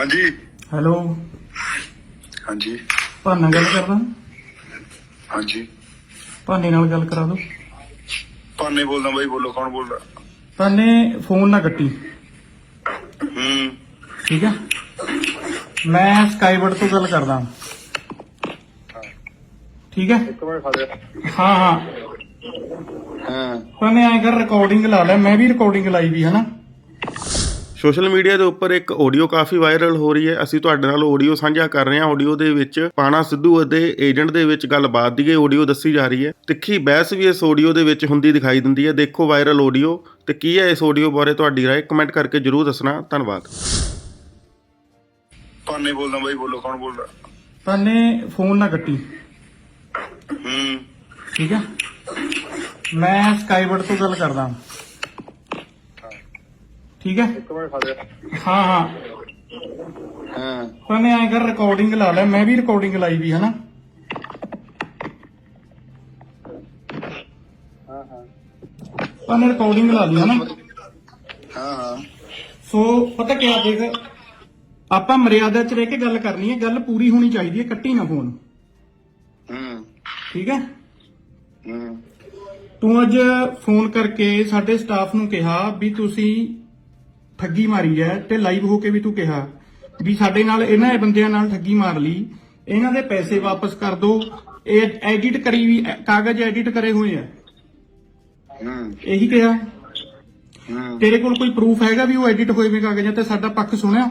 ਹਾਂਜੀ। ਹੈਲੋ। ਹਾਂਜੀ। ਭਾਨਾ ਗੱਲ ਕਰਦਾ ਹਾਂਜੀ। ਭਾਨੇ ਨਾਲ ਗੱਲ ਕਰਾ ਦੋ। ਪਾਨੇ ਬੋਲਦਾ ਬਾਈ ਬੋਲੋ ਕੌਣ ਬੋਲਦਾ? ਭਾਨੇ ਫੋਨ ਨਾ ਕੱਟੀ। ਹੂੰ। ਠੀਕ ਹੈ ਮੈਂ ਸਕਾਈਵਰਡ ਤੋਂ ਗੱਲ ਕਰਦਾ। ਠੀਕ ਹੈ ਇੱਕ ਮਿੰਟ ਖਾ ਦੇ ਹਾਂ ਹਾਂ। ਹਾਂ। ਭਾਨੇ ਐਂ ਕਰ ਰਿਕਾਰਡਿੰਗ ਲਾ ਲੈ। ਮੈਂ ਵੀ ਰਿਕਾਰਡਿੰਗ ਲਾਈ ਵੀ ਹੈ ਨਾ। ਸੋਸ਼ਲ ਮੀਡੀਆ ਦੇ ਉੱਪਰ ਇੱਕ ਆਡੀਓ ਕਾਫੀ ਵਾਇਰਲ ਹੋ ਰਹੀ ਹੈ। ਅਸੀਂ ਤੁਹਾਡੇ ਨਾਲ ਆਡੀਓ ਸਾਂਝਾ ਕਰ ਰਹੇ ਹਾਂ। ਆਡੀਓ ਦੇ ਵਿੱਚ ਪਾਣਾ ਸਿੱਧੂ ਅਤੇ ਏਜੰਟ ਦੇ ਵਿੱਚ ਗੱਲਬਾਤ ਦੀ ਇਹ ਆਡੀਓ ਦੱਸੀ ਜਾ ਰਹੀ ਹੈ। ਤਿੱਖੀ ਬਹਿਸ ਵੀ ਇਸ ਆਡੀਓ ਦੇ ਵਿੱਚ ਹੁੰਦੀ ਦਿਖਾਈ ਦਿੰਦੀ ਹੈ। ਦੇਖੋ ਵਾਇਰਲ ਆਡੀਓ ਤੇ ਕੀ ਹੈ ਇਸ ਆਡੀਓ ਬਾਰੇ ਤੁਹਾਡੀ ਰਾਏ? ਕਮੈਂਟ ਕਰਕੇ ਜਰੂਰ ਦੱਸਣਾ। ਧੰਨਵਾਦ। ਪਾਨੇ ਬੋਲਦਾ ਬਾਈ ਬੋਲੋ ਕੌਣ ਬੋਲਦਾ? ਭਾਨੇ ਫੋਨ ਨਾ ਕੱਟੀ। ਹੂੰ। ਠੀਕ ਹੈ ਮੈਂ ਸਕਾਈਵਰਡ ਤੋਂ ਗੱਲ ਕਰਦਾ। ਠੀਕ ਹੈ? ਇੱਕ ਮਿੰਟ ਹਾਂ ਹਾਂ। ਹਾਂ। ਭਾਨੇ ਐਂ ਕਰ ਰਿਕਾਰਡਿੰਗ ਲਾ ਲੈ। ਮੈਂ ਵੀ ਰਿਕਾਰਡਿੰਗ ਲਾਈ ਵੀ ਹੈ ਨਾ ਹਾਂ ਹਾਂ। ਭਾਨੇ ਰਿਕਾਰਡਿੰਗ ਲਾ ਲਈ ਹੈ ਨਾ ਹਾਂ ਹਾਂ। ਸੋ ਪਤਾ ਕਿਆ ਦੇਖ ਆਪਾਂ ਮਰਿਆਦਾ 'ਚ ਰਹਿ ਕੇ ਗੱਲ ਕਰਨੀ ਹੈ। ਗੱਲ ਪੂਰੀ ਹੋਣੀ ਚਾਹੀਦੀ ਹੈ ਕੱਟੀ ਨਾ ਫੋਨ। ਹੂੰ। ਠੀਕ ਹੈ? ਹੂੰ। ਤੂੰ ਅੱਜ ਫੋਨ ਕਰਕੇ ਸਾਡੇ ਸਟਾਫ ਨੂੰ ਕਿਹਾ ਵੀ ਤੁਸੀਂ ਠੱਗੀ ਮਾਰੀ ਹੈ ਤੇ ਲਾਈਵ ਹੋ ਕੇ ਵੀ ਤੂੰ ਕਿਹਾ ਵੀ ਸਾਡੇ ਨਾਲ ਇਹਨਾਂ ਬੰਦਿਆਂ ਨਾਲ ਠੱਗੀ ਮਾਰ ਲਈ ਇਹਨਾਂ ਦੇ ਪੈਸੇ ਵਾਪਸ ਕਰ ਦਿਓ ਇਹ ਐਡਿਟ ਕਰੀ ਵੀ ਕਾਗਜ਼ ਐਡਿਟ ਕਰੇ ਹੋਏ ਆ। ਹੂੰ। ਇਹੀ ਕਿਹਾ। ਹੂੰ। ਤੇਰੇ ਕੋਲ ਕੋਈ ਪ੍ਰੂਫ ਹੈਗਾ ਵੀ ਉਹ ਐਡਿਟ ਹੋਏ ਵੇ ਕਾਗਜ਼ਾਂ ਤੇ ਸਾਡਾ ਪੱਖ ਸੁਣਿਆ?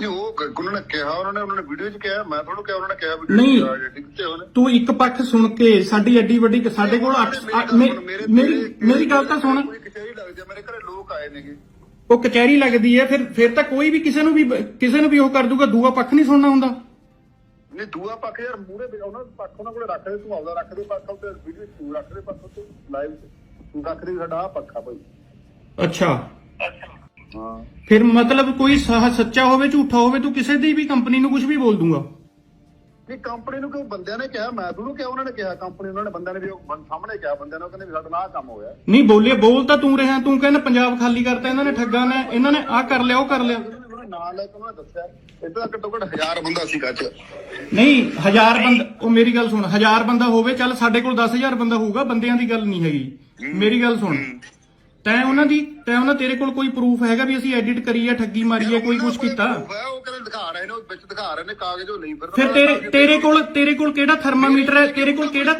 ਨਹੀਂ ਉਹ ਕ- ਉਹਨਾਂ ਨੇ ਕਿਹਾ ਉਹਨਾਂ ਨੇ ਉਹਨਾਂ ਨੇ ਵੀਡੀਓ 'ਚ ਕਿਹਾ ਮੈਂ ਤੁਹਾਨੂੰ ਕਿਹਾ ਉਹਨਾਂ ਨੇ ਕਿਹਾ ਵੀਡੀਓ ਨਹੀਂ। 'ਚ ਦਿੱਤੇ ਉਹਨੇ। ਤੂੰ ਇੱਕ ਪੱਖ ਸੁਣ ਕੇ ਸਾਡੀ ਐਡੀ ਵੱਡੀ ਸਾਡੇ ਕੋਲ ਅੱਠ- ਅੱਠ- ਮੇ- ਮੇਰੀ ਮੇਰੀ ਗੱਲ ਤਾਂ ਸੁਣ। ਕੋਈ ਕਚਹਿਰੀ ਲੱਗਦੀ ਆ, ਮੇਰੇ ਘਰੇ ਲੋਕ ਆਏ ਨੇਗੇ। ਉਹ ਕਚਹਿਰੀ ਲੱਗਦੀ ਹੈ ਫਿਰ ਫਿਰ ਤਾਂ ਕੋਈ ਵੀ ਕਿਸੇ ਨੂੰ ਵੀ ਕਿਸੇ ਨੂੰ ਵੀ ਉਹ ਕਰ ਦੂਗਾ ਦੂਆ ਪੱਖ ਨਹੀਂ ਸੁਣਨਾ ਹੁੰਦਾ। ਨਹੀਂ ਦੂਆ ਪੱਖ ਯਾਰ ਮੂਰੇ ਉਹਨਾਂ ਦਾ ਪੱਖ ਉਹਨਾਂ ਕੋਲੇ ਰੱਖ ਦੇ ਤੂੰ ਆਪਦਾ ਰੱਖ ਦੇ ਪੱਖ ਤੇ ਵੀਡੀਓ ਤੂੰ ਰੱਖ ਦੇ ਪੱਖ ਤੇ ਲਾਈਵ ਤੂੰ ਰੱਖ ਦੇ ਸਾਡਾ ਆਹ ਪੱਖਾ ਭਾਈ ਅੱਛਾ। ਹਾਂ ਫਿਰ ਮਤਲਬ ਕੋਈ ਸਹ ਸੱਚਾ ਹੋਵੇ ਝੂਠਾ ਹੋਵੇ ਤੂੰ ਕਿਸੇ ਦੀ ਵੀ ਕੰਪਨੀ ਨੂੰ ਕੁਝ ਵੀ ਬੋਲ ਦੂੰਗਾ। ਨਹੀਂ ਕੰਪਨੀ ਨੂੰ ਕਿਉਂ ਬੰਦਿਆਂ ਨੇ ਕਿਹਾ? ਮੈਂ ਤੁਹਾਨੂੰ ਕਿਹਾ ਉਹਨਾਂ ਨੇ ਕਿਹਾ। ਕੰਪਨੀ ਉਹਨਾਂ ਨੇ ਬੰਦਿਆਂ ਨੇ ਵੀ ਉਹ ਬੰ- ਸਾਹਮਣੇ ਕਿਹਾ। ਬੰਦਿਆਂ ਨੇ ਉਹ ਕਹਿੰਦੇ ਵੀ ਸਾਡਾ ਆਹ ਕੰਮ ਹੋਇਆ। ਨਹੀਂ ਬੋਲੇ ਬੋਲ ਤਾਂ ਤੂੰ ਰਿਹਾ। ਤੂੰ ਕਹਿੰਦਾ ਪੰਜਾਬ ਖਾਲੀ ਕਰਤਾ ਇਹਨਾਂ ਨੇ ਠੱਗਾਂ ਨੇ ਇਹਨਾਂ ਨੇ ਆਹ ਕਰ ਲਿਆ ਉਹ ਕਰ ਲਿਆ। ਉਹਨਾਂ ਨੇ ਨਾਂ ਲੈ ਕੇ ਉਹਨਾਂ ਨੇ ਦੱਸਿਆ। ਇੱਦਾਂ ਘੱਟੋ ਘੱਟ ਹਜ਼ਾਰ ਬੰਦਾ ਸੀ ਗੱਜ ਨਹੀਂ ਹਜ਼ਾਰ ਬੰਦਾ ਉਹ ਮੇਰੀ ਗੱਲ ਸੁਣ। ਹਜ਼ਾਰ ਬੰਦਾ ਹੋਵੇ ਚੱਲ ਸਾਡੇ ਕੋਲ 10000 ਬੰਦਾ ਹੋਊਗਾ ਬੰਦਿਆਂ ਦੀ ਗੱਲ ਨਹੀਂ ਹੈਗੀ। ਮੇਰੀ ਗੱਲ ਸੁਣ। ਤੈਂ ਉਹਨਾਂ ਦੀ ਤੈਂ ਉਹਨਾਂ ਤੇਰੇ ਕੋਲ ਕੋਈ ਪ੍ਰੂਫ ਹੈਗਾ ਵੀ ਅਸੀਂ ਐਡਿਟ ਕਰੀ ਹੈ ਠੱਗੀ ਮਾਰੀ ਹੈ ਕੋਈ ਕੁਝ ਕੀਤਾ? proof ਹੈ, ਉਹ ਕਹਿੰਦੇ ਦਿਖਾ ਰਹੇ ਨੇ ਉਹ ਵਿੱਚ ਦਿਖਾ ਰਹੇ ਨੇ ਕਾਗਜ਼ ਉਹ ਨਹੀਂ ਫਿਰਦਾ। ਫਿਰ ਤੇਰੇ ਤੇਰੇ ਕੋਲ ਤੇਰੇ ਕੋਲ ਕਿਹੜਾ ਥਰਮਾਮੀਟਰ ਹੈ? ਤੇਰੇ ਕੋਲ ਕਿਹੜਾ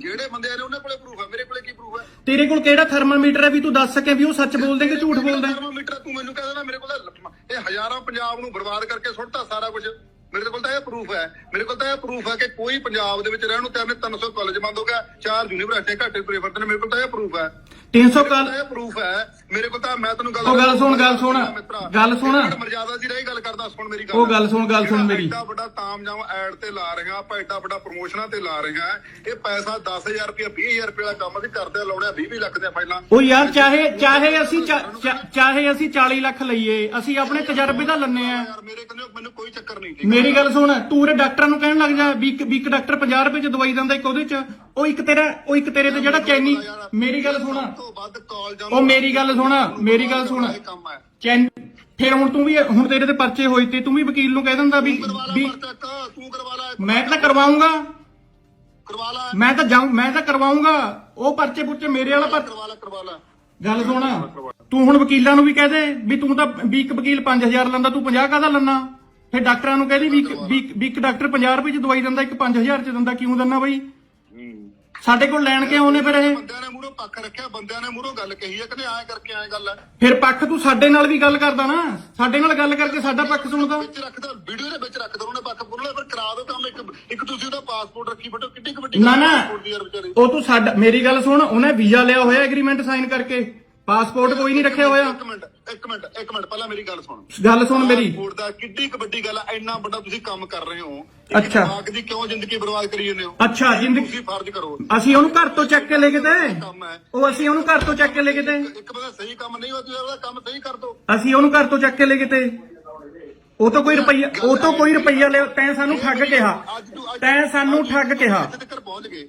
ਜਿਹੜੇ ਬੰਦੇ ਨੇ ਉਹਨਾਂ ਕੋਲੇ ਪ੍ਰੂਫ ਹੈ ਮੇਰੇ ਕੋਲੇ ਕੀ ਪ੍ਰੂਫ ਹੈ? ਤੇਰੇ ਕੋਲ ਕਿਹੜਾ ਥਰਮਾਮੀਟਰ ਹੈ ਵੀ ਤੂੰ ਦੱਸ ਸਕੇ ਵੀ ਉਹ ਸੱਚ ਬੋਲਦੇ ਕਿ ਝੂਠ ਬੋਲਦਾ? ਥਰਮਾਮੀਟਰ ਤੂੰ ਮੈਨੂੰ ਕਹਿੰਦਾ ਨਾ ਮੇਰੇ ਕੋਲ ਤਾਂ ਇਹ ਹਜ਼ਾਰਾਂ ਪੰਜਾਬ ਨੂੰ ਬਰਬਾਦ ਕਰਕੇ ਸੁੱਟਤਾ ਸਾਰਾ ਕੁਝ ਮੇਰੇ ਕੋਲ ਤਾਂ ਇਹ ਪ੍ਰੂਫ ਹੈ ਮੇਰੇ ਕੋਲ ਤਾਂ ਇਹ ਪ੍ਰੂਫ ਹੈ ਕਿ ਕੋਈ ਪੰਜਾਬ ਦੇ ਵਿੱਚ ਰਹਿਣ ਨੂੰ ਤਿੰਨ 300 ਕਾਲਜ ਬੰਦ ਹੋ ਗਿਆ ਚਾਰ ਯੂਨੀਵਰਸਿਟੀਆਂ ਘੱਟੇ ਤੁਰੇ ਫਿਰਦੇ ਨੇ ਮੇਰੇ ਕੋਲ ਤਾਂ ਇਹ ਪ੍ਰੂਫ ਹੈ। 300 ਕਾਲ ਪ੍ਰੂਫ ਹੈ ਮੇਰੇ ਕੋਲ ਤਾਂ ਮੈਂ ਤੈਨੂੰ ਗੱਲ ਉਹ ਗੱਲ ਸੁਣ, ਗੱਲ ਸੁਣ। ਗੱਲ ਸੁਣ। ਮਰਜ਼ਾਦਾ ਦੀ ਰਹੀ ਗੱਲ ਕਰਦਾ ਸੁਣ ਮੇਰੀ ਗੱਲ ਉਹ ਗੱਲ ਸੁਣ, ਗੱਲ ਸੁਣ ਮੇਰੀ। ਐਡਾ ਵੱਡਾ ਤਾਮਜਾਮ ਐਡ ਤੇ ਲਾ ਰਹੇ ਹਾਂ ਆਪਾਂ ਐਡਾ ਵੱਡਾ ਪ੍ਰੋਮੋਸ਼ਨਾਂ ਤੇ ਲਾ ਰਹੇ ਹਾਂ ਇਹ ਪੈਸਾ 10000 ਰੁਪਏ 20000 ਰੁਪਏ ਦਾ ਕੰਮ ਅਸੀਂ ਕਰਦੇ ਲਾਉਣੇ 20 20 ਲੱਖ ਦੇ ਪਹਿਲਾਂ ਉਹ ਯਾਰ ਚਾਹੇ ਚਾਹੇ ਅਸੀਂ ਚਾਹੇ ਅਸੀਂ 40 ਲੱਖ ਲਈਏ ਅਸੀਂ ਆਪਣੇ ਤਜਰਬੇ ਦਾ ਲੰਨੇ ਆ ਯਾਰ ਮੇਰੇ ਕਹਿੰਦੇ ਮੈਨੂੰ ਕੋਈ ਚੱਕਰ ਨਹੀਂ? ਮੇਰੀ ਗੱਲ ਸੁਣ ਤੂੰ ਉਰੇ ਡਾਕਟਰਾਂ ਨੂੰ ਕਹਿਣ ਲੱਗ ਜਾ ਵੀ ਇੱਕ ਡਾਕਟਰ 50 ਰੁਪਏ ਚ ਦਵਾਈ ਦਿੰਦਾ ਇੱਕ ਉਹਦੇ ਚ ਉਹ ਇੱਕ ਤੇਰਾ, ਉਹ ਇੱਕ ਤੇਰੇ ਤੇ ਜਿਹੜਾ ਚੈਨੀ, ਮੇਰੀ ਗੱਲ ਸੁਣ। ਸਭ ਤੋਂ ਵੱਧ ਕਾਲ ਉਹ ਮੇਰੀ ਗੱਲ ਸੁਣ, ਮੇਰੀ ਗੱਲ ਸੁਣ। ਇਹ ਕੰਮ ਹੈ ਚੈਨ, ਫਿਰ ਹੁਣ ਤੂੰ ਵੀ, ਹੁਣ ਤੇਰੇ ਤੇ ਪਰਚੇ ਹੋਏ ਤੇ ਤੂੰ ਵੀ ਵਕੀਲ ਨੂੰ ਕਹਿ ਦਿੰਦਾ ਵੀ ਕਰਵਾ ਲਾ ਵੀ ਪਰਚਾ ਤੂੰ ਕਰਵਾ ਲਾ ਮੈਂ ਤਾਂ ਕਰਵਾਉਂਗਾ। ਕਰਵਾ ਲਾ ਮੈਂ ਤਾਂ ਜਾਊਂ, ਮੈਂ ਤਾਂ ਕਰਵਾਉਂਗਾ। ਉਹ ਪਰਚੇ ਪੁਰਚੇ ਮੇਰੇ ਵਾਲਾ ਪਰ ਕਰਵਾ ਲਾ ਕਰਵਾ ਲਾ ਗੱਲ ਸੁਣ, ਤੂੰ ਹੁਣ ਵਕੀਲਾਂ ਨੂੰ ਵੀ ਕਹਿ ਦੇ ਵੀ ਤੂੰ ਤਾਂ ਵੀ ਇੱਕ ਵਕੀਲ 5000 ਲੈਂਦਾ, ਤੂੰ 50 ਕਾਹਦਾ ਲੈਣਾ ਫਿਰ ਡਾਕਟਰਾਂ ਨੂੰ ਕਹਿ ਦੇ ਵੀ ਇੱਕ- ਵੀ ਇੱਕ- ਵੀ ਇੱਕ ਡਾਕਟਰ 50 ਰੁਪਏ ਚ ਦਵਾਈ ਦਿੰਦਾ, ਇੱਕ 5000 ਚ ਦਿੰਦਾ, ਕਿਉਂ ਦਿੰਦਾ ਬਈ? ਸਾਡੇ ਕੋਲ ਲੈਣ ਕੇ ਆਉਨੇ ਫਿਰ ਇਹ? ਬੰਦਿਆਂ ਨੇ ਮੂਹਰੋਂ ਪੱਖ ਰੱਖਿਆ ਬੰਦਿਆਂ ਨੇ ਮੂਹਰੋਂ ਗੱਲ ਕਹੀ ਹੈ ਕਹਿੰਦੇ ਐਂ ਕਰਕੇ ਐਂ ਗੱਲ ਹੈ ਫਿਰ ਪੱਖ ਤੂੰ ਸਾਡੇ ਨਾਲ ਵੀ ਗੱਲ ਕਰਦਾ ਨਾ। ਸਾਡੇ ਨਾਲ ਗੱਲ ਕਰਕੇ ਸਾਡਾ ਪੱਖ ਸੁਣਦਾ। ਵਿੱਚ ਰੱਖਦਾ ਵੀਡੀਓ ਦੇ ਵਿੱਚ ਰੱਖਦਾ ਉਹਨੇ ਪੱਖ ਬੋਲਣਾ ਫਿਰ ਕਰਾ ਦੋ ਕੰਮ ਇੱਕ ਇੱਕ ਤੁਸੀਂ ਉਹਦਾ ਪਾਸਪੋਰਟ ਰੱਖੀ ਬੈਠੋ ਕਿੱਡੀ ਕੁ ਵੱਡੀ ਨਾ ਨਾ। passport ਦੀ ਯਾਰ ਵਿਚਾਰੀ। ਉਹ ਤੂੰ ਸਾਡਾ ਮੇਰੀ ਗੱਲ ਸੁਣ ਉਹਨੇ ਵੀਜ਼ਾ ਲਿਆ ਹੋਇਆ ਐਗਰੀਮੈਂਟ ਸਾਈਨ ਕਰਕੇ। ਪਾਸਪੋਰਟ ਕੋਈ ਨਹੀਂ ਰੱਖਿਆ ਹੋਇਆ। ਇੱਕ ਮਿੰਟ ਇੱਕ ਮਿੰਟ ਇੱਕ ਮਿੰਟ ਪਹਿਲਾਂ ਮੇਰੀ ਗੱਲ ਸੁਣ। ਗੱਲ ਸੁਣ ਮੇਰੀ। ਪਾਸਪੋਰਟ ਦਾ ਕਿੱਡੀ ਕੁ ਵੱਡੀ ਗੱਲ ਹੈ ਇੰਨਾ ਵੱਡਾ ਤੁਸੀਂ ਕੰਮ ਕਰ ਰਹੇ ਹੋ। ਇੱਕ ਅੱਛਾ। ਦਿਮਾਗ ਦੀ ਕਿਉਂ ਜ਼ਿੰਦਗੀ ਬਰਬਾਦ ਕਰੀ ਜਾਂਦੇ ਹੋ? ਅੱਛਾ ਜ਼ਿੰਦਗੀ ਤੁਸੀਂ ਫਰਜ਼ ਕਰੋ। ਅਸੀਂ ਉਹਨੂੰ ਘਰ ਤੋਂ ਚੱਕ ਕੇ ਲੈ ਗਏ ਤੇ? ਕੰਮ ਹੈ। ਉਹ ਅਸੀਂ ਉਹਨੂੰ ਘਰ ਤੋਂ ਚੱਕ ਕੇ ਲੈ ਗਏ ਤੇ? ਇੱਕ ਬੰਦਾ ਸਹੀ ਕੰਮ ਨਹੀਂ ਹੋਇਆ ਤੁਸੀਂ ਉਹਦਾ ਕੰਮ ਸਹੀ ਕਰ ਦੋ। ਅਸੀਂ ਉਹਨੂੰ ਘਰ ਤੋਂ ਚੱਕ ਕੇ ਲੈ ਗਏ ਤੇ? ਉਹ ਤੋਂ ਕੋਈ ਰੁਪਈਆ ਉਹ ਤੋਂ ਕੋਈ ਰੁਪਈਆ ਲਿਆ ਤੈਂ ਸਾਨੂੰ ਠੱਗ ਕਿਹਾ। ਅੱਜ ਤੂੰ ਅੱਜ ਤੈਂ ਸਾਨੂੰ ਠੱਗ ਕਿਹਾ। ਇੱਥੇ ਤੱਕ ਪਹੁੰਚ ਗਏ।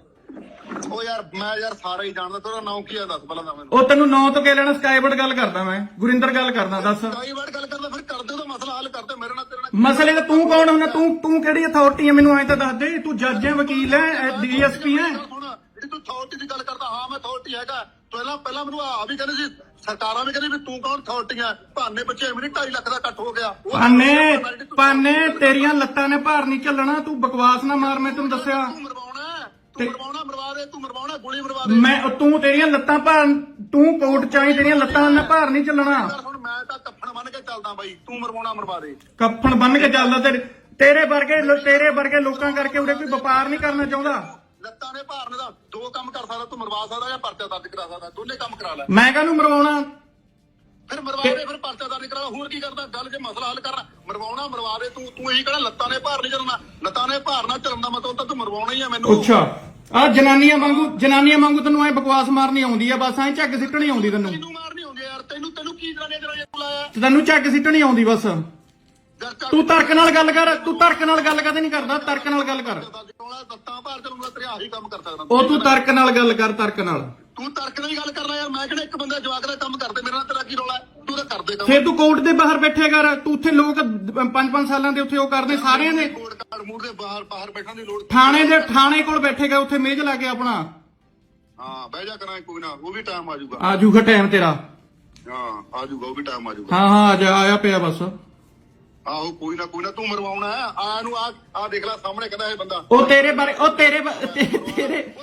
ਉਹ ਯਾਰ ਮੈਂ ਯਾਰ ਸਾਰਾ ਹੀ ਜਾਣਦਾ ਤੇਰਾ ਨਾਮ ਕੀ ਆ ਦੱਸ ਪਹਿਲਾਂ ਤਾਂ ਮੈਨੂੰ। ਉਹ ਤੈਨੂੰ ਨਾਂ ਤੋਂ ਕਹਿ ਲੈਣਾ ਸਕਾਈਵਰਡ ਗੱਲ ਕਰਦਾ ਮੈਂ। ਗੁਰਿੰਦਰ ਗੱਲ ਕਰਦਾ ਦੱਸ। ਕਈ ਵਾਰ ਗੱਲ ਕਰਦਾ ਫਿਰ ਕਰਦੇ ਉਹਦਾ ਮਸਲਾ ਹੱਲ ਕਰਦੇ ਮੇਰੇ ਨਾਲ ਤੇਰੇ ਨਾਲ ਮਸਲੇ ਦਾ ਤੂੰ ਕੌਣ ਹੁੰਦਾ? ਤੂੰ ਤੂੰ ਕਿਹੜੀ ਅਥਾਰਟੀ ਹੈ ਮੈਨੂੰ ਐਂ ਤਾਂ ਦੱਸ ਦੇ ਤੂੰ ਜੱਜ ਹੈ ਵਕੀਲ ਹੈ ਡੀਐਸਪੀ ਹੈ ਜਿਹੜੀ ਤੂੰ ਅਥਾਰਟੀ ਦੀ ਗੱਲ ਕਰਦਾ ਹਾਂ ਮੈਂ ਅਥਾਰਟੀ ਹੈਗਾ। ਪਹਿਲਾਂ ਪਹਿਲਾਂ ਮੈਨੂੰ ਆ ਵੀ ਕਹਿੰਦੇ ਸੀ ਸਰਕਾਰਾਂ ਵੀ ਕਹਿੰਦੀ ਵੀ ਤੂੰ ਕੌਣ ਅਥਾਰਟੀ ਹੈ ਭਾਨੇ ਬੱਚੇ ਮੇਰੀ 2.5 ਲੱਖ ਦਾ ਇਕੱਠ ਹੋ ਗਿਆ। ਉਹ ਪਾਨੇ ਪਾਨੇ ਤੇਰੀਆਂ ਲੱਤਾਂ ਨੇ ਭਾਰ ਨਹੀਂ ਚੱਲਣਾ ਤੂੰ ਬਕਵਾਸ ਨਾ ਮਾਰ ਮੈਂ ਤੈਨੂੰ ਦੱਸਿਆ। ਮਰਵਾਉਣਾ ਮਰਵਾ ਦੇ ਤੂੰ ਮਰਵਾਉਣਾ ਗੋਲੀ ਮਰਵਾ ਦੇ। ਮੈਂ ਤੂੰ ਤੇਰੀਆਂ ਲੱਤਾਂ ਭਾਰ ਤੂੰ ਕੋਟ ਚਾਈ ਤੇਰੀਆਂ ਲੱਤਾਂ ਨਾਲ ਭਾਰ ਨਹੀਂ ਚੱਲਣਾ। ਹੁਣ ਮੈਂ ਤਾਂ ਕੱਫਣ ਬੰਨ ਕੇ ਚੱਲਦਾ ਬਾਈ। ਤੂੰ ਮਰਵਾਉਣਾ ਮਰਵਾ ਦੇ। ਕੱਫਣ ਬੰਨ ਕੇ ਚੱਲਦਾ ਤੇਰੇ ਤੇਰੇ ਵਰਗੇ ਲੋ- ਤੇਰੇ ਵਰਗੇ ਲੋਕਾਂ ਕਰਕੇ ਉਰੇ ਕੋਈ ਵਪਾਰ ਨਹੀਂ ਕਰਨਾ ਚਾਹੁੰਦਾ। ਲੱਤਾਂ ਨੇ ਭਾਰਨੇ ਦਾ ਦੋ ਕੰਮ ਕਰ ਸਕਦਾ ਤੂੰ ਮਰਵਾ ਸਕਦਾ ਜਾਂ ਪਰਚਾ ਦਰਜ ਕਰਾ ਸਕਦਾ ਦੋਨੇ ਕੰਮ ਕਰਾ ਲੈ। ਮੈਂ ਕਾਹਨੂੰ ਮਰਵਾਉਣਾ? ਫਿਰ ਮਰਵਾ ਦੇ ਫਿਰ ਪਰਚਾ ਦਰਜ ਕਰਾ ਹੋਰ ਕੀ ਕਰਦਾ ਗੱਲ ਜੇ ਮਸਲਾ ਹੱਲ ਕਰਨਾ ਮਰਵਾਉਣਾ ਮਰਵਾ ਦੇ। ਤੂੰ ਤੂੰ ਇਹੀ ਕਹਿਣਾ ਲੱਤਾਂ ਨੇ ਭਾਰ ਨਹੀਂ ਚੱਲਣਾ। ਲੱਤਾਂ ਨੇ ਭਾਰ ਨਾ ਚੱਲਣ ਦਾ ਮਤਲਬ ਤਾਂ ਤੂੰ ਮਰਵਾਉਣਾ ਹੀ ਆ ਮੈਨੂੰ। ਅੱਛਾ। ਆ ਜਨਾਨੀਆਂ ਵਾਂਗੂ ਜਨਾਨੀਆਂ ਵਾਂਗੂ ਤੈਨੂੰ ਐ ਬਕਵਾਸ ਮਾਰਨੀ ਆਉਂਦੀ ਆ ਬਸ ਐ ਝੱਗ ਸਿੱਟਣੀ ਆਉਂਦੀ ਤੈਨੂੰ। ਤੈਨੂੰ ਮਾਰਨੀ ਹੁੰਦੀ ਆ ਯਾਰ? ਤੈਨੂੰ ਤੈਨੂੰ ਕੀ ਤਰ੍ਹਾਂ ਨੇ ਜਰਾ ਬੁਲਾਇਆ ਤੇ ਤੈਨੂੰ ਝੱਗ ਸਿੱਟਣੀ ਆਉਂਦੀ ਬਸ। ਤੂੰ ਤਰਕ ਨਾਲ ਗੱਲ ਕਰ ਤੂੰ ਤਰਕ ਨਾਲ ਗੱਲ ਕਦੇ ਨਹੀਂ ਕਰਦਾ ਤਰਕ ਨਾਲ ਗੱਲ ਕਰ। ਦਰਜ ਕਰਾਉਣਾ ਲੱਤਾਂ ਭਾਰ ਚੱਲੂਗਾ ਤੇਰੇ ਆਹੀ ਕੰਮ ਕਰ। ਸਕਦਾ ਉਹ ਤੂੰ ਤਰਕ ਨਾਲ ਗੱਲ ਕਰ ਤਰਕ ਨਾਲ। ਤੂੰ ਤਰਕ ਨਾਲ ਗੱਲ ਕਰਨਾ ਯਾਰ ਮੈਂ ਕਿਹੜਾ ਇੱਕ ਬੰਦਾ ਜਵਾਕ ਦਾ ਕੰਮ ਕਰਦੇ ਮੇਰੇ ਨਾਲ ਤੇਰਾ ਕੀ ਰੌਲਾ ਹੈ? ਤੂੰ ਤਾਂ ਕਰਦੇ ਕੰਮ ਫੇਰ ਤੂੰ ਕੋਰਟ ਦੇ ਬਾਹਰ ਬੈਠੇ ਕਰ। ਤੂੰ ਉੱਥੇ ਲੋਕ 5-5 ਸਾਲਾਂ ਦੇ ਉੱਥੇ ਉਹ ਕਰਦੇ ਸਾਰਿਆਂ ਦੇ। ਕੋਰਟ ਕਾਰਡ ਮੂਰ ਦੇ ਬਾਹਰ ਬਾਹਰ ਬੈਠਣ ਦੀ ਲੋੜ ਥਾਣੇ ਦੇ ਥਾਣੇ ਕੋਲ ਬੈਠੇਗਾ ਉੱਥੇ ਮੇਜ਼ ਲਾ ਕੇ ਆਪਣਾ। ਹਾਂ ਬਹਿ ਜਾ ਕਰਾਂ ਕੋਈ ਨਾ ਉਹ ਵੀ ਟਾਈਮ ਆ ਜਾਊਗਾ। ਆ ਜੂਗਾ ਟਾਈਮ ਤੇਰਾ। ਹਾਂ ਆ ਜਾਊਗਾ ਉਹ ਵੀ ਟਾਈਮ ਆ ਜਾਊਗਾ। ਹਾਂ ਹਾਂ ਆ ਜਾ ਆਇਆ ਪਿਆ ਬਸ। ਆਹੋ ਕੋਈ ਨਾ ਕੋਈ ਨਾ ਤੂੰ ਮਰਵਾਉਣਾ ਆ ਨੂੰ ਆ ਆ ਦੇਖ ਲੈ ਸਾਹਮਣੇ ਕਹਿੰਦਾ ਇਹ ਬੰਦਾ। ਉਹ ਤੇਰੇ ਬਾਰੇ ਉਹ ਤੇਰੇ ਬ- ਤੇ- ਤੇਰੇ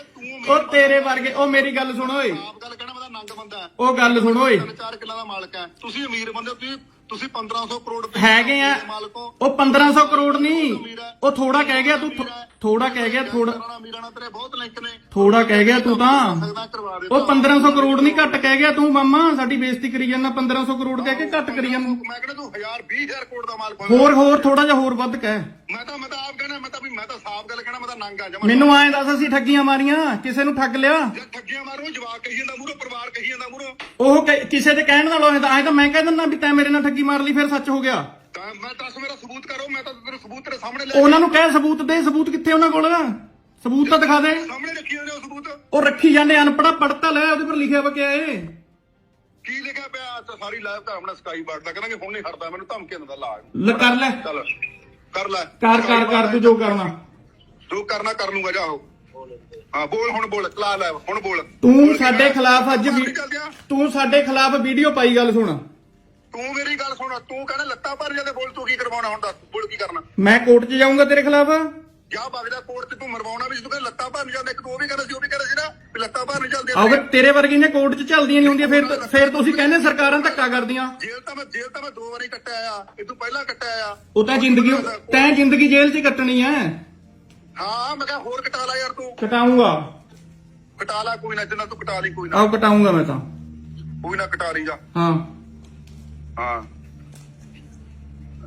ਉਹ ਤੇਰੇ ਵਰਗੇ ਉਹ ਮੇਰੀ ਗੱਲ ਸੁਣ ਓਏ। ਆਪ ਗੱਲ ਕਹਿਣਾ ਤਾਂ ਨੰਗ ਬੰਦਾ ਹੈ। ਉਹ ਗੱਲ ਸੁਣ ਓਏ। ਤਿੰਨ ਚਾਰ ਕਿੱਲਾ ਦਾ ਮਾਲਕ ਹੈ। ਤੁਸੀਂ ਅਮੀਰ ਬੰਦੇ ਹੋ, ਤੁਸੀਂ ਤੁਸੀਂ 1500 ਕਰੋੜ ਰੁਪਏ ਹੈਗੇ ਆ। ਉਹ 1500 ਕਰੋੜ ਨਹੀਂ। ਉਹ ਥੋੜਾ ਕਹਿ ਗਿਆ ਤੂੰ ਥੋੜਾ ਕਹਿ ਗਿਆ ਥੋੜਾ ਨਾਲ ਤੇਰੇ ਬਹੁਤ ਲਿੰਕ ਨੇ। ਥੋੜਾ ਕਹਿ ਗਿਆ ਤੂੰ ਤਾਂ। ਉਹ 1500 ਕਰੋੜ ਨਹੀਂ ਘੱਟ ਕਹਿ ਗਿਆ ਤੂੰ ਮਾਮਾ। ਸਾਡੀ ਬੇਇੱਜ਼ਤੀ ਕਰੀ ਜਾਂਦਾ 1500 ਕਰੋੜ ਕਹਿ ਕੇ ਘੱਟ ਕਰੀ ਜਾਂਦਾ। ਮੈਂ ਕਹਿੰਦਾ ਤੂੰ 1000 20000 ਕਰੋੜ ਦਾ ਮਾਲਕ ਹੋਰ ਹੋਰ ਥੋੜਾ ਜਿਹਾ ਹੋਰ ਵੱਧ ਕਹਿ। ਮੈਂ ਤਾਂ ਮੈਂ ਤਾਂ ਆਪ ਕਹਿਣਾ ਮੈਂ ਤਾਂ ਵੀ ਮੈਂ ਤਾਂ ਸਾਫ਼ ਗੱਲ ਕਹਿਣਾ ਮੈਂ ਤਾਂ ਨੰਗ ਆ ਜਮਾ ਮੈਨੂੰ ਐਂ ਦੱਸ ਅਸੀਂ ਠੱਗੀਆਂ ਮਾਰੀਆਂ ਕਿਸੇ ਨੂੰ ਠੱਗ ਲਿਆ? ਜੇ ਠੱਗੀਆਂ ਮਾਰੋ ਜਵਾਕ ਕਹੀ ਜਾਂਦਾ ਮੂਰੋ ਪਰਿਵਾਰ ਕਹੀ ਜਾਂਦਾ ਮੂਰੋ ਉਹ ਕਿਸੇ ਦੇ ਕਹਿਣ ਨਾਲ ਹੋਏ ਤਾਂ ਐਂ ਤਾਂ ਮੈਂ ਕਹਿ ਦਿੰਦਾ ਵੀ ਤੈਂ ਮੇਰੇ ਨਾਲ ਠੱਗੀ ਮਾਰ ਲਈ ਫਿਰ ਸੱਚ ਹੋ ਗਿਆ। ਤਾਂ ਮੈਂ ਦੱਸ ਮੇਰਾ ਸਬੂਤ ਕਰੋ ਮੈਂ ਤਾਂ ਤੇਰੇ ਸਬੂਤ ਤੇਰੇ ਸਾਹਮਣੇ ਲੈ ਉਹਨਾਂ ਨੂੰ ਕਹਿ ਸਬੂਤ ਦੇ ਸਬੂਤ ਕਿੱਥੇ ਉਹਨਾਂ ਕੋਲ? ਸਬੂਤ ਤਾਂ ਦਿਖਾ ਦੇ। ਸਾਹਮਣੇ ਰੱਖੀ ਜਾਂਦੇ ਹੋ ਸਬੂਤ। ਉਹ ਰੱਖੀ ਜਾਂਦੇ ਅਨਪੜਾ ਪੜਤਾ ਲੈ ਉਹਦੇ ਪਰ ਲਿਖਿਆ ਵਾ ਕਿਆ ਏ ਕੀ ਲਿਖਿਆ ਪਿਆ? ਤਾਂ ਸਾਰੀ ਲਾਈਵ ਤਾਂ ਆਪਣਾ ਸਕਾਈ ਬਾਰਡ ਦਾ। ਕਹਿੰਦਾ ਕਿ ਹੁਣ ਨਹੀਂ ਹਟਦਾ ਮੈਨੂੰ ਧਮਕੀ ਦਿੰਦਾ ਲਾ। ਲੈ ਕਰ ਲੈ। ਚੱਲ। ਕਰ ਲੈ। ਕਰ ਕਰ ਕਰ ਤੂੰ ਜੋ ਕਰਨਾ। ਜੋ ਕਰਨਾ ਕਰ ਲੂੰਗਾ ਜਾਓ ਹਾਂ ਬੋਲ ਹੁਣ ਬੋਲ ਚਲਾ ਲੈ ਹੁਣ ਬੋਲ। ਤੂੰ ਸਾਡੇ ਖਿਲਾਫ ਅੱਜ ਵੀ ਤੂੰ ਸਾਡੇ ਖਿਲਾਫ ਵੀਡੀਓ ਪਾਈ ਗੱਲ ਸੁਣ। ਤੂੰ ਮੇਰੀ ਗੱਲ ਸੁਣ ਤੂੰ ਕਹਿੰਦਾ ਲੱਤਾਂ ਭਰ ਜਾਂਦੇ ਬੋਲ ਤੂੰ ਕੀ ਕਰਵਾਉਣਾ ਹੁਣ ਦੱਸ ਬੋਲ ਕੀ ਕਰਨਾ। ਮੈਂ ਕੋਰਟ 'ਚ ਜਾਊਂਗਾ ਤੇਰੇ ਖਿਲਾਫ। ਜਾ ਬਗਦਾ ਕੋਰਟ ਤੇ ਤੂੰ ਮਰਵਾਉਣਾ ਵੀ ਤੂੰ ਕਹਿੰਦਾ ਲੱਤਾਂ ਭਰ ਨਹੀਂ ਜਾਂਦੇ ਇੱਕ ਤੂੰ ਉਹ ਵੀ ਕਹਿੰਦਾ ਸੀ ਉਹ ਵੀ ਕਹਿੰਦਾ ਸੀ ਨਾ ਵੀ ਲੱਤਾਂ ਭਰ ਨਹੀਂ ਚੱਲਦੀਆਂ ਆਉਗੇ ਤੇਰੇ ਵਰਗੀਆਂ ਕੋਰਟ 'ਚ ਚੱਲਦੀਆਂ ਨਹੀਂ ਹੁੰਦੀਆਂ ਫਿਰ ਫਿਰ ਤੁਸੀਂ ਕਹਿੰਦੇ ਸਰਕਾਰਾਂ ਧੱਕਾ ਕਰਦੀਆਂ। ਜੇਲ੍ਹ ਤਾਂ ਮੈਂ ਜੇਲ੍ਹ ਤਾਂ ਮੈਂ ਦੋ ਵਾਰੀ ਕੱਟਿਆ ਆ ਇਹ ਤੋਂ ਪਹਿਲਾਂ ਕੱਟਿਆ ਆ। ਉਹ ਤਾਂ ਜ਼ਿੰਦਗੀ ਤੈਂ ਜ਼ਿੰਦਗੀ ਜੇਲ੍ਹ 'ਚ ਹੀ ਕੱਟਣੀ ਐ। ਹਾਂ ਮੈਂ ਕਿਹਾ ਹੋਰ ਕਟਾ ਲੈ ਯਾਰ ਤੂੰ। ਕਟਾਊਂਗਾ ਕਟਾ ਲੈ ਕੋਈ ਨਾ ਜਿੰਨਾ ਤੂੰ ਕਟਾ ਲਈ ਕੋਈ ਨਾ। ਆਓ ਕਟਾਊਂਗਾ ਮੈਂ ਤਾਂ। ਕੋਈ ਨਾ ਕਟਾ ਲਈ ਜਾ। ਹਾਂ। ਹਾਂ।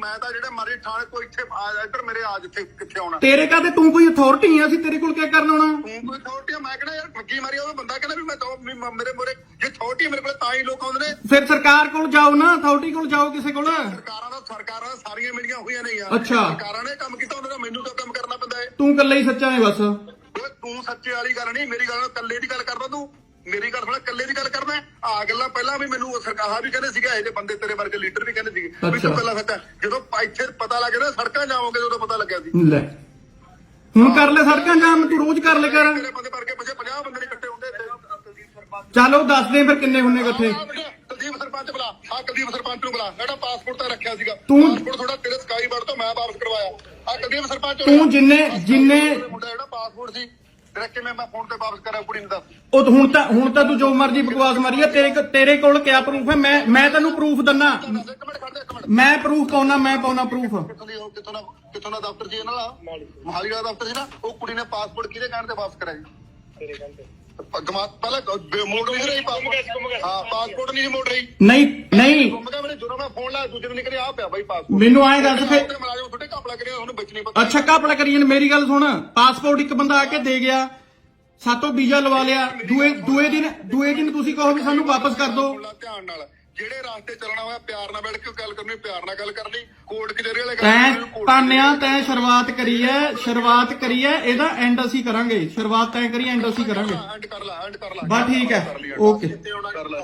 ਮੈਂ ਤਾਂ ਜਿਹੜੇ ਮਰੀ ਥਾਣੇ ਤੋਂ ਇੱਥੇ ਆ ਇੱਧਰ ਮੇਰੇ ਆ ਜਿੱਥੇ ਕਿੱਥੇ ਆਉਣਾ। ਤੇਰੇ ਕਾਤੇ ਤੂੰ ਕੋਈ ਅਥਾਰਟੀ ਆ ਅਸੀਂ ਤੇਰੇ ਕੋਲ ਕਿਆ ਕਰਨ ਆਉਣਾ? ਤੂੰ ਕੋਈ ਅਥਾਰਟੀ ਮੈਂ ਕਹਿੰਦਾ ਯਾਰ ਠੱਗੀ ਮਾਰੀ ਉਹ ਬੰਦਾ ਕਹਿੰਦਾ ਵੀ ਮੈਂ ਤਾਂ ਵੀ ਮ- ਮੇਰੇ ਮੋਰੇ ਜੇ ਅਥਾਰਟੀ ਮੇਰੇ ਕੋਲ ਤਾਂ ਹੀ ਲੋਕ ਆਉਂਦੇ ਨੇ। ਫਿਰ ਸਰਕਾਰ ਕੋਲ ਜਾਓ ਨਾ ਅਥਾਰਟੀ ਕੋਲ ਜਾਓ ਕਿਸੇ ਕੋਲ। ਸਰਕਾਰਾਂ ਦਾ ਸਰਕਾਰਾਂ ਦਾ ਸਾਰੀਆਂ ਮਿਲੀਆਂ ਹੋਈਆਂ ਨੇ ਯਾਰ। ਅੱਛਾ। ਸਰਕਾਰਾਂ ਨੇ ਕੰਮ ਕੀਤਾ ਉਹਨਾਂ ਦਾ ਮੈਨੂੰ ਤਾਂ ਕੰਮ ਕਰਨਾ ਪੈਂਦਾ ਹੈ ਤੂੰ ਇਕੱਲਾ ਹੀ ਸੱਚਾ ਹੈ ਬਸ। ਓਏ ਤੂੰ ਸੱਚੇ ਵਾਲੀ ਗੱਲ ਨਹੀਂ ਮੇਰੀ ਗੱਲ ਨਾਲ ਇਕੱਲੇ ਦੀ ਗੱਲ ਕਰਦਾ ਤੂੰ। ਮੇਰੀ ਗੱਲ ਸੁਣਾ ਇਕੱਲੇ ਦੀ ਗੱਲ ਕਰਨਾ ਹੈ? ਆਹ ਗੱਲਾਂ ਪਹਿਲਾਂ ਵੀ ਮੈਨੂੰ ਸਰਕਾਰਾਂ ਵੀ ਕਹਿੰਦੇ ਸੀਗੇ ਇਹ ਜੇ ਬੰਦੇ ਤੇਰੇ ਵਰਗੇ ਲੀਡਰ ਵੀ ਕਹਿੰਦੇ ਸੀਗੇ। ਵੀ। ਤੂੰ ਕੱਲਾ ਸੱਚਾ ਜਦੋਂ ਇੱਥੇ ਪਤਾ ਲੱਗ ਗਿਆ ਨਾ ਸੜਕਾਂ ਜਾਓਗੇ ਉਦੋਂ ਪਤਾ ਲੱਗਿਆ ਸੀ। ਲੈ। ਹੁਣ ਕਰ ਲੈ ਸੜਕਾਂ ਜਾਮ ਤੂੰ ਰੋਜ਼ ਕਰ ਲੈ ਕਰ। ਤੇਰੇ ਬੰਦੇ ਵਰਗੇ ਪਿੱਛੇ 50 ਬੰਦੇ ਇਕੱਠੇ ਹੁੰਦੇ। ਚਲੋ ਦੱਸ ਦੇ ਫਿਰ ਕਿੰਨੇ ਹੁੰਨੇ ਇਕੱਠੇ। ਕੁਲਦੀਪ ਸਰਪੰਚ ਬੁਲਾ। ਆ ਕੁਲਦੀਪ ਸਰਪੰਚ ਨੂੰ ਬੁਲਾ। ਮੇਰਾ ਪਾਸਪੋਰਟ ਤਾਂ ਰੱਖਿਆ ਸੀਗਾ। ਤੂੰ- ਪਾਸਪੋਰਟ ਥੋੜਾ ਤੇਰੇ ਸਕਾਈ ਬਰਡ ਤੋਂ ਮੈਂ ਵਾਪਸ ਕਰਵਾਇਆ। ਆ ਕੁਲਦੀਪ ਸਰਪੰਚ ਤੂੰ ਜਿੰਨੇ- ਜਿੰਨੇ- ਮੁੰਡਾ ਜਿਹੜਾ ਪਾਸਪੋਰਟ ਸੀ ਤੇਰਾ ਕਿਵੇਂ ਮੈਂ ਫੋਨ ਤੇ ਵਾਪਸ ਕਰਾਂ ਕੁੜੀ ਨੂੰ ਦੱਸ। ਉਹ ਤਾਂ ਹੁਣ ਤਾਂ ਹੁਣ ਤਾਂ ਤੂੰ ਜੋ ਮਰਜ਼ੀ ਬਕਵਾਸ ਮਾਰੀ ਆ ਤੇਰੇ ਕੋ- ਤੇਰੇ ਕੋਲ ਕਿਆ ਪ੍ਰੂਫ ਹੈ ਮੈਂ ਮੈਂ ਤੈਨੂੰ ਪ੍ਰੂਫ ਦੰਨਾ। ਇੱਕ ਮਿੰਟ ਖੜ ਜਾ ਇੱਕ ਮਿੰਟ। ਮੈਂ ਪ੍ਰੂਫ ਪਾਉਣਾ ਮੈਂ ਪਾਉਣਾ ਪ੍ਰੂਫ ਕਿੱਥੋਂ ਦੀ ਉਹ ਕਿੱਥੋਂ ਦਾ ਕਿੱਥੋਂ ਦਾ ਦਫ਼ਤਰ ਸੀ ਇਹਨਾਂ ਦਾ? ਮੋਹਾਲੀ ਦਾ ਦਫ਼ਤਰ ਸੀ ਨਾ? ਉਹ ਕੁੜੀ ਨੇ ਪਾਸਪੋਰਟ ਕਿਹਦੇ ਕਹਿਣ ਤੇ ਵਾਪਸ ਕਰਾਇਆ ਜੀ ਗਮਾ ਪਹਿਲਾਂ ਮੋੜ ਨਹੀਂ ਰਹੀ ਪਾਸਪੋਰਟ। ਹਾਂ ਪਾਸਪੋਰਟ ਨਹੀਂ ਸੀ ਮੋੜ ਰਹੀ। ਨਹੀਂ ਨਹੀਂ। ਗੁੰਮ ਗਿਆ ਮੇਰੇ ਜਦੋਂ ਮੈਂ ਫੋਨ ਲਾਇਆ ਦੂਜੇ ਦਿਨ ਨਿਕਲੇ ਆ ਪਿਆ ਬਾਈ ਪਾਸਪੋਰਟ। ਮੈਨੂੰ ਐਂ ਦੱਸ ਫੇ ਤੇ ਮਲਾਜਮ ਤੁਹਾਡੇ ਕਾਪਲਾ ਉਹਨੂੰ ਪਤਾ। ਅੱਛਾ ਕਾਪੜਾ ਕਰੀਏ ਮੇਰੀ ਗੱਲ ਸੁਣ। ਪਾਸਪੋਰਟ ਇੱਕ ਬੰਦਾ ਆ ਕੇ ਦੇ ਗਿਆ। ਸਾਤੋਂ ਵੀਜ਼ਾ ਲਵਾ ਲਿਆ। ਦੂਏ ਦੂਏ ਦਿਨ ਦੂਏ ਦਿਨ ਤੁਸੀਂ ਕਹੋ ਵੀ ਸਾਨੂੰ ਵਾਪਸ ਕਰ ਦਿਓ। ਧਿਆਨ ਨਾਲ। ਜਿਹੜੇ ਰਾਸਤੇ ਚੱਲਣਾ ਹੋਇਆ ਪਿਆਰ ਨਾਲ ਬੈਠ ਕੇ ਗੱਲ ਕਰਨੀ ਪਿਆਰ ਨਾਲ ਗੱਲ ਕਰਨੀ ਕੋਰਟ ਕਚਹਿਰੀ ਵਾਲੇ ਗੱਲ ਤੈਂ ਪਾਨਿਆ ਤੈਂ ਸ਼ੁਰੂਆਤ ਕਰੀ ਐ ਸ਼ੁਰੂਆਤ ਕਰੀ ਐ ਇਹਦਾ ਐਂਡ ਅਸੀਂ ਕਰਾਂਗੇ। ਸ਼ੁਰੂਆਤ ਤੈਂ ਕਰੀ ਐਂਡ ਅਸੀਂ ਕਰਾਂਗੇ। ਐਂਡ ਕਰ ਲਾ ਐਂਡ ਕਰ ਲਾ ਬਸ ਠੀਕ ਹੈ, ਓਕੇ। ਕਰ ਲੈ।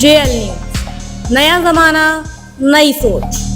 જેએલ ન્યૂઝ નયા જમાના નઈ સોચ